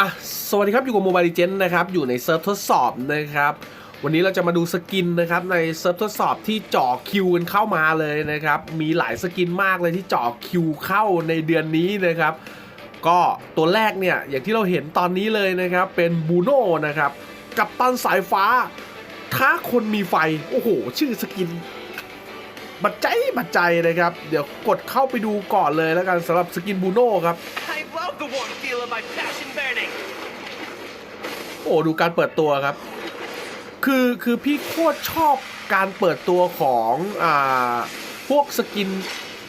อะสวัสดีครับอยู่กับโมบาย e เจนนะครับอยู่ในเซิร์ฟทดสอบนะครับวันนี้เราจะมาดูสกินนะครับในเซิร์ฟทดสอบที่เจ่อคิวกันเข้ามาเลยนะครับมีหลายสกินมากเลยที่เจ่อคิวเข้าในเดือนนี้นะครับก็ตัวแรกเนี่ยอย่างที่เราเห็นตอนนี้เลยนะครับเป็นบูโน่นะครับกับตันสายฟ้าท้าคนมีไฟโอ้โห ชื่อสกินบัดใจบัดใจนะครับ เดี๋ยวกดเข้าไปดูก่อนเลยแล้วกันสำหรับสกินบูโน่ครับ โอ้ดูการเปิดตัวครับ คือคือพี่โคตรชอบการเปิดตัวของอ่าพวกสกิน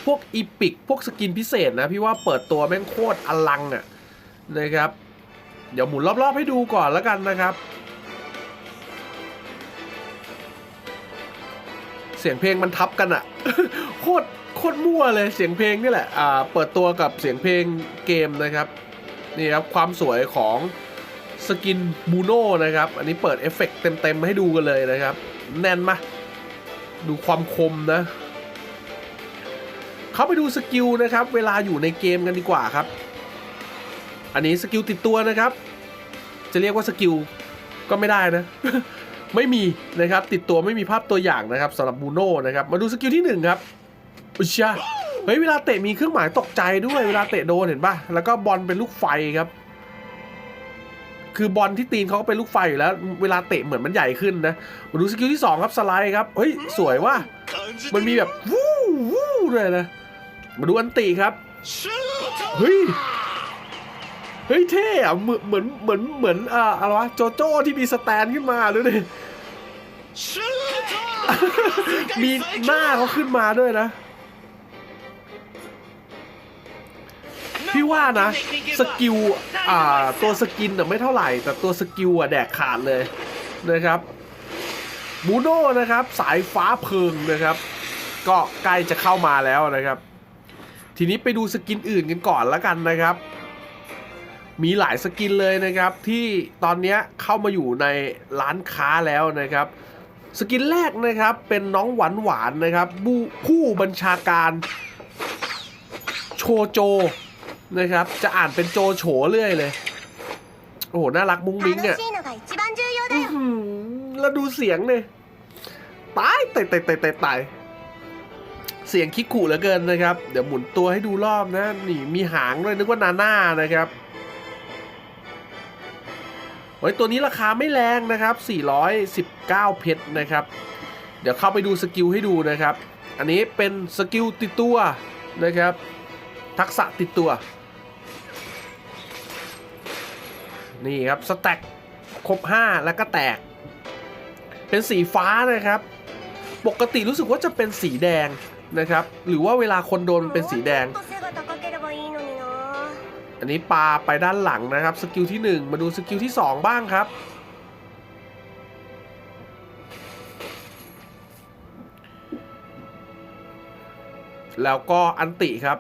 พวกอีพิกพวกสกินพิเศษนะ พี่ว่าเปิดตัวแม่งโคตรอลังอะ่ะนะครับ เดี๋ยวหมุนรอบๆให้ดูก่อนแล้วกันนะครับ เสียงเพลงมันทับกันอะโคตรโคตรมั่วเลยเสียงเพลงนี่แหละอ่าเปิดตัวกับเสียงเพลงเกมนะครับ นี่ครับความสวยของสกินบูโน่นะครับ อันนี้เปิดเอฟเฟกต์เต็มๆให้ดูกันเลยนะครับ แน่นมะดูความคมนะ เข้าไปดูสกิลนะครับ เวลาอยู่ในเกมกันดีกว่าครับ อันนี้สกิลติดตัวนะครับ จะเรียกว่าสกิลก็ไม่ได้นะ ไม่มีนะครับติดตัวไม่มีภาพตัวอย่างนะครับสำหรับบูโน่นะครับ มาดูสกิลที่หนึ่งครับอุชา เฮ้ยเวลาเตะมีเครื่องหมายตกใจด้วยเวลาเตะโดนเห็นปะแล้วก็บอลเป็นลูกไฟครับ คือบอลที่ตีนเขาก็เป็นลูกไฟอยู่แล้ว เวลาเตะเหมือนมันใหญ่ขึ้นนะมาดูสกิลที่2ครับสไลด์ครับ เฮ้ยสวยว่ะ มันมีแบบวู้วู้เลยนะ มาดูอันติครับ เฮ้ย เฮ้ยเท่อะเหมือนเหมือนเหมือนเหมือนอ่าอะไรวะโจโจ้ที่มีสแตนขึ้นมาด้วยดิมีหน้าเขาขึ้นมาด้วยนะ พี่ว่านะ สกิลอ่าตัวสกินอะไม่เท่าไหร่ แต่ตัวสกิลอะแดกขาดเลยนะครับบูโน่นะครับสายฟ้าเพิงนะครับ ก็ใกล้จะเข้ามาแล้วนะครับ ทีนี้ไปดูสกินอื่นกันก่อนแล้วกันนะครับ มีหลายสกินเลยนะครับที่ตอนนี้เข้ามาอยู่ในร้านค้าแล้วนะครับ สกินแรกนะครับเป็นน้องหวานหวานนะครับผู้บัญชาการโชโจ นะครับ จะอ่านเป็นโจโฉเรื่อยเลย โอ้โห น่ารักมุ้งมิ้งอ่ยแล้วดูเสียงเนี่ยตายตาตายตายตายตายเสียงคิกขู่เหลือเกินนะครับ เดี๋ยวหมุนตัวให้ดูรอบนะ นี่มีหางด้วยนึกว่านาน่านะครับโอ้ยตัวนี้ราคาไม่แรงนะครับ 419 เพชรนะครับ เดี๋ยวเข้าไปดูสกิลให้ดูนะครับ อันนี้เป็นสกิลติดตัวนะครับ ทักษะติดตัว นี่ครับสแต็กครบ 5 แล้วก็แตก เป็นสีฟ้านะครับ ปกติรู้สึกว่าจะเป็นสีแดงนะครับ หรือว่าเวลาคนโดนเป็นสีแดง อันนี้ปาไปด้านหลังนะครับ สกิลที่ 1 มาดูสกิลที่ 2 บ้างครับ แล้วก็อันติครับ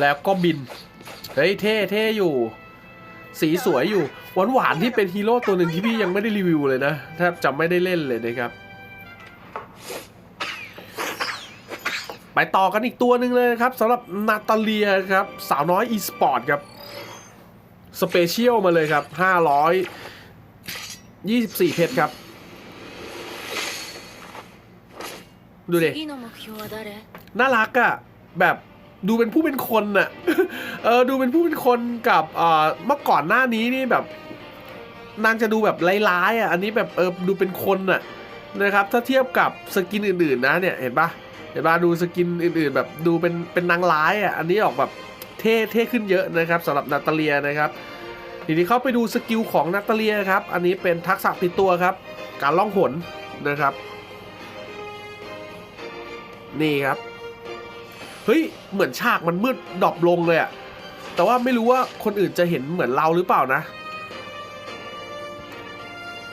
แล้วก็บิน เฮ้ยเท่เท่อยู่ สีสวยอยู่ หวานหวานที่เป็นฮีโร่ตัวหนึ่งที่พี่ยังไม่ได้รีวิวเลยนะแทบจะไม่ได้เล่นเลยนะครับ ไปต่อกันอีกตัวหนึ่งเลยครับสำหรับนาตาเลียครับ สาวน้อยอีสปอร์ตครับ สเปเชียลมาเลยครับ 524 เพชรครับ ดูดิน่ารักอะแบบ ดูเป็นผู้เป็นคนอะ่ะ เออดูเป็นผู้เป็นคนกับเอ่อเมื่อก่อนหน้านี้นี่แบบ นางจะดูแบบร้ายๆอะอันนี้แบบเออดูเป็นคนอะ่ะนะครับ ถ้าเทียบกับสกินอื่นๆนะเนี่ยเห็นปะเห็นปะดูสกินอื่นๆ แบบดูเป็นเป็นนางร้ายอะอันนี้ออกแบบเท่เท่ขึ้นเยอะนะครับสำหรับนาตาเลียนะครับทีนี้เข้าไปดูสกิลของนาตาเลียครับ อันนี้เป็นทักษะติดตัวครับ การล่องหนนะครับ นี่ครับ เฮ้ยเหมือนฉากมันมืดดรอปลงเลยอะแต่ว่าไม่รู้ว่าคนอื่นจะเห็นเหมือนเราหรือเปล่านะ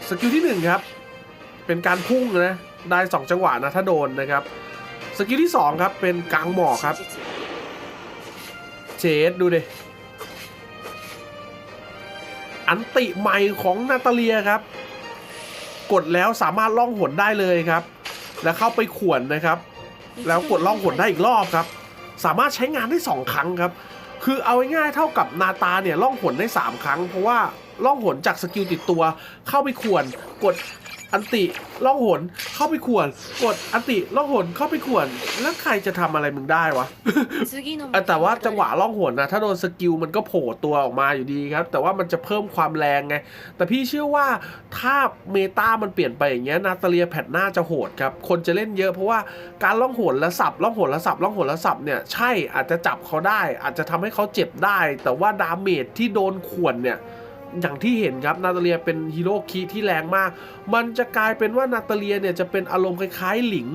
สกิลที่หนึ่งครับ เป็นการพุ่งนะ ได้สองจังหวะนะ ถ้าโดนนะครับ สกิลที่สองครับ เป็นกลางหมอกครับเชดดูดิ อันติใหม่ของนาตาเลียครับ กดแล้วสามารถล่องหนได้เลยครับ แล้วเข้าไปข่วนนะครับ แล้วกดล่องหนได้อีกรอบครับ สามารถใช้งานได้ 2 ครั้งครับ คือเอาง่ายๆเท่ากับนาตาเนี่ยล่องหนได้ 3 ครั้ง เพราะว่าล่องหนจากสกิลติดตัวเข้าไปข่วนกด อันติล่องหนเข้าไปข่วน กดอันติล่องหนเข้าไปข่วน แล้วใครจะทำอะไรมึงได้วะเออแต่ว่าจังหวะล่องหนนะถ้าโดนสกิลมันก็โผล่ตัวออกมาอยู่ดีครับ แต่ว่ามันจะเพิ่มความแรงไง แต่พี่เชื่อว่าถ้าเมตามันเปลี่ยนไปอย่างเงี้ยนาตาเลียแพทหน้าจะโหดครับ คนจะเล่นเยอะเพราะว่าการล่องหนและสับล่องหนและสับล่องหนและสับเนี่ยใช่อาจจะจับเขาได้ อาจจะทำให้เขาเจ็บได้ แต่ว่าดาเมจที่โดนข่วนเนี่ย อย่างที่เห็นครับนาตาเลียเป็นฮีโร่คีที่แรงมาก มันจะกลายเป็นว่านาตาเลียเนี่ยจะเป็นอารมณ์คล้ายๆหลิง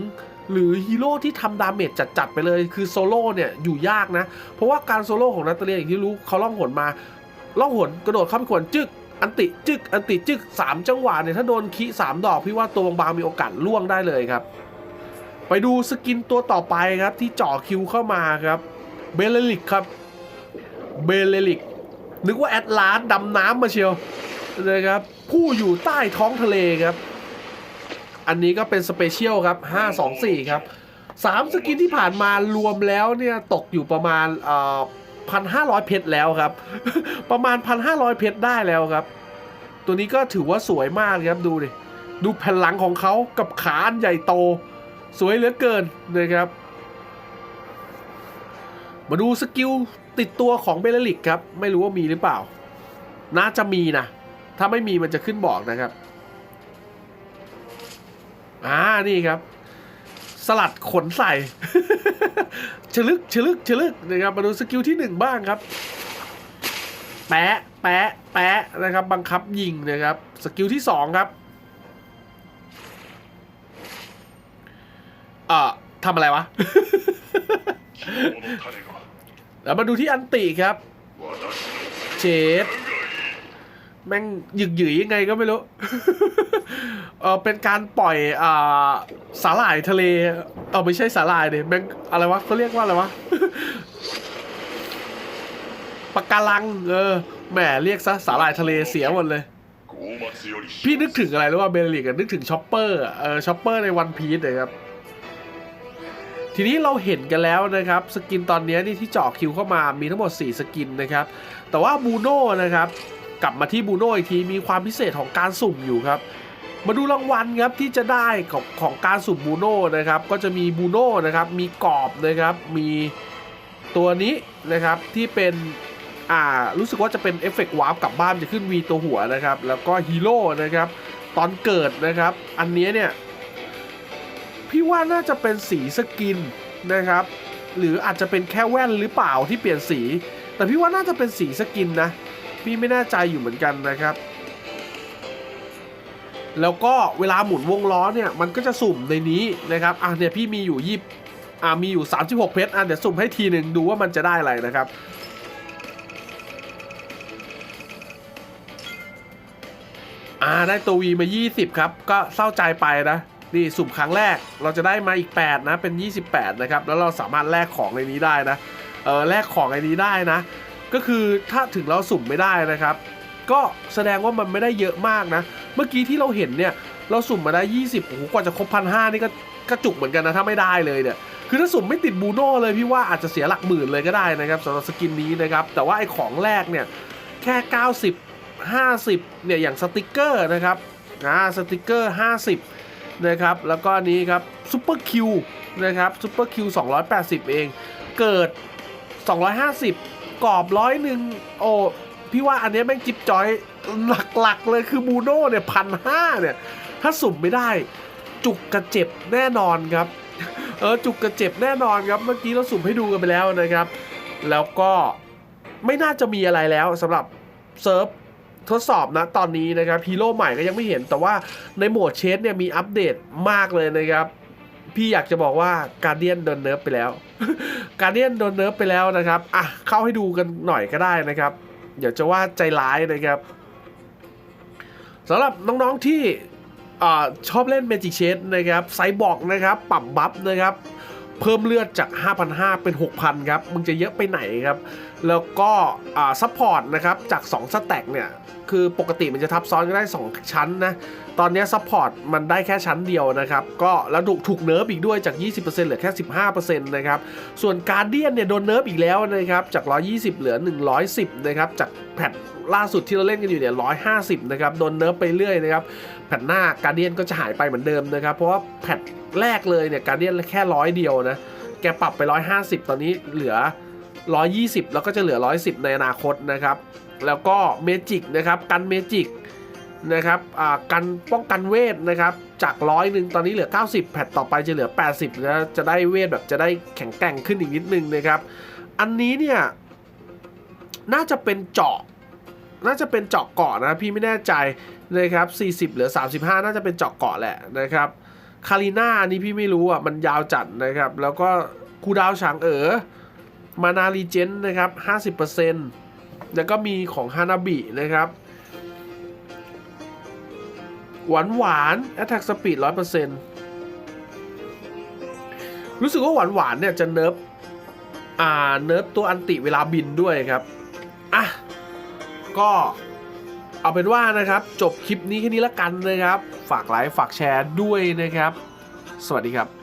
หรือฮีโร่ที่ทำดาเมจจัดๆไปเลยคือโซโล่เนี่ยอยู่ยากนะ เพราะว่าการโซโล่ของนาตาเลียอย่างที่รู้เขาล่องหนมา ล่องหนกระโดดเข้าไปขวนจึกอันติจึกอันติจึกสามจังหวะเนี่ยถ้าโดนคีสามดอกพี่ว่าตัวบางๆมีโอกาสล่วงได้เลยครับ ไปดูสกินตัวต่อไปครับที่เจ่อคิวเข้ามาครับเบลลิกครับเบลลิก นึกว่าแอตลาสดำน้ำมาเชียวนะครับ ผู้อยู่ใต้ท้องทะเลครับ อันนี้ก็เป็นสเปเชียลครับ 524 ครับสามสกินที่ผ่านมารวมแล้วเนี่ยตกอยู่ประมาณเอ่อพันห้าร้อยเพชรแล้วครับ ประมาณพันห้าร้อยเพชรได้แล้วครับ ตัวนี้ก็ถือว่าสวยมากครับดูดิดูแผ่นหลังของเขากับขาอันใหญ่โต สวยเหลือเกินนะครับ มาดูสกิล ติดตัวของเบลลิกครับ ไม่รู้ว่ามีหรือเปล่า น่าจะมีนะ ถ้าไม่มีมันจะขึ้นบอกนะครับอ่านี่ครับ สลัดขนใส่ชลึกชลึกชลึกนะครับมาดูสกิลที่หนึ่งบ้างครับ แปะแปะแปะนะครับ บังคับยิงนะครับ สกิลที่สองครับเอ่อทำอะไรวะ แล้วมาดูที่อันติครับเชดแม่งหยึกหยืยยังไงก็ไม่รู้ เออเป็นการปล่อยอ่าสาหร่ายทะเล เออไม่ใช่สาหร่ายเนี่ยแม่งอะไรวะเขาเรียกว่าอะไรวะปะการัง เออ แหมเรียกซะสาหร่ายทะเลเสียหมดเลย พี่นึกถึงอะไรรู้ว่าเบลลิกนึกถึงช็อปเปอร์ เออช็อปเปอร์ในวันพีซเลยครับ ทีนี้เราเห็นกันแล้วนะครับสกินตอนนี้นี่ที่เจาะคิวเข้ามามีทั้งหมด 4 สกินนะครับ แต่ว่าบูโน่นะครับกลับมาที่บูโน่อีกทีมีความพิเศษของการสุ่มอยู่ครับ มาดูรางวัลครับที่จะได้ของของการสุ่มบูโน่นะครับก็จะมีบูโน่นะครับมีกรอบนะครับมีตัวนี้นะครับที่เป็นอ่ารู้สึกว่าจะเป็นเอฟเฟกต์วาร์ปกลับบ้านจะขึ้น V ตัวหัวนะครับแล้วก็ฮีโร่นะครับตอนเกิดนะครับอันนี้เนี่ย พี่ว่าน่าจะเป็นสีสกินนะครับ หรืออาจจะเป็นแค่แว่นหรือเปล่าที่เปลี่ยนสี แต่พี่ว่าน่าจะเป็นสีสกินนะ พี่ไม่แน่ใจอยู่เหมือนกันนะครับ แล้วก็เวลาหมุนวงล้อเนี่ยมันก็จะสุ่มในนี้นะครับอะเนี่ยพี่มีอยู่ยี่อ่ามีอยู่ 36 เพชรอะเดี๋ยวสุ่มให้ทีหนึ่งดูว่ามันจะได้อะไรนะครับอ่าได้ตัววีมา 20 ครับ ก็เศร้าใจไปนะ นี่สุ่มครั้งแรกเราจะได้มาอีก 8 นะ เป็น 28 นะครับ แล้วเราสามารถแลกของในนี้ได้นะ เออแลกของในนี้ได้นะ ก็คือถ้าถึงเราสุ่มไม่ได้นะครับ ก็แสดงว่ามันไม่ได้เยอะมากนะ เมื่อกี้ที่เราเห็นเนี่ย เราสุ่มมาได้ 20โอ้โหกว่าจะครบพันห้านี่ก็กระจุกเหมือนกันนะ ถ้าไม่ได้เลยเนี่ย คือถ้าสุ่มไม่ติดบูโน่เลยพี่ว่าอาจจะเสียหลักหมื่นเลยก็ได้นะครับสำหรับสกินนี้นะครับ แต่ว่าไอ้ของแรกเนี่ยแค่ 90 50 เนี่ย อย่างสติกเกอร์นะครับ อ่า สติกเกอร์ 50 นะครับ แล้วก็อันนี้ครับซูเปอร์คิวนะครับซูเปอร์คิว280 เอง เกิด 250 กรอบร้อยหนึ่งโอ้พี่ว่าอันนี้แม่งจิบจอยหลักๆเลยคือบูโน่เนี่ยพันห้าเนี่ย ถ้าสุ่มไม่ได้จุกกระเจ็บแน่นอนครับ เออจุกกระเจ็บแน่นอนครับ เมื่อกี้เราสุ่มให้ดูกันไปแล้วนะครับ แล้วก็ไม่น่าจะมีอะไรแล้วสำหรับเซิร์ฟ ทดสอบนะตอนนี้นะครับฮีโร่ใหม่ก็ยังไม่เห็น แต่ว่าในโหมดเชสเนี่ยมีอัปเดตมากเลยนะครับ พี่อยากจะบอกว่าการเดียนโดนเนิร์ฟไปแล้วการเดียนโดนเนิร์ฟไปแล้วนะครับอะเข้าให้ดูกันหน่อยก็ได้นะครับเดี๋ยวจะว่าใจร้ายนะครับสำหรับน้องๆที่อชอบเล่น Magic c h a s นะครับไซบอร์กนะครับปรับบัฟนะครับ เพิ่มเลือดจาก 5,500 เป็น 6,000 ครับ มึงจะเยอะไปไหนครับ แล้วก็ซัพพอร์ตนะครับจาก2สแต็กเนี่ยคือปกติมันจะทับซ้อนก็ได้ 2 ชั้นนะ ตอนนี้ซัพพอร์ตมันได้แค่ชั้นเดียวนะครับ ก็แล้วถูกถูกเนิร์ฟอีกด้วยจาก 20%เหลือแค่ 15%นะครับ ส่วนการเดียนเนี่ยโดนเนิร์ฟอีกแล้วนะครับ จาก 120 เหลือ 110 นะครับ จากแพทล่าสุดที่เราเล่นกันอยู่เนี่ย 150 นะครับ โดนเนิร์ฟไปเรื่อยนะครับ แพทหน้าการเดียนก็จะหายไปเหมือนเดิมนะครับ เพราะว่าแพทแรกเลยเนี่ยการเดียนแค่ร้อยเดียวนะ แกปรับไป 150 ตอนนี้เหลือ 120 แล้วก็จะเหลือ 110 ในอนาคตนะครับ แล้วก็เมจิกนะครับ กันเมจิกนะครับกันป้องกันเวทนะครับ จากร้อยหนึ่งตอนนี้เหลือ 90 แพทต่อไปจะเหลือ 80นะจะได้เวทแบบจะได้แข็งแกร่งขึ้นอีกนิดนึงนะครับ อันนี้เนี่ย น่าจะเป็นเจาะ น่าจะเป็นเจาะเกาะนะ พี่ไม่แน่ใจนะครับ 40 เหลือ 35 น่าจะเป็นเจาะเกาะแหละนะครับคาริน่าอันนี้พี่ไม่รู้อะมันยาวจัดนะครับ แล้วก็คูดาวฉางเอ๋อ มานารีเจนนะครับ50%แล้วก็มีของฮานาบินะครับ หวานหวาน Attack Speed 100%รู้สึกว่าหวานหวานเนี่ยจะเนิร์ฟอ่าเนิร์ฟตัวอันติเวลาบินด้วยครับ อะ ก็เอาเป็นว่านะครับ จบคลิปนี้แค่นี้ละกันนะครับ ฝากไลค์ฝากแชร์ด้วยนะครับ สวัสดีครับ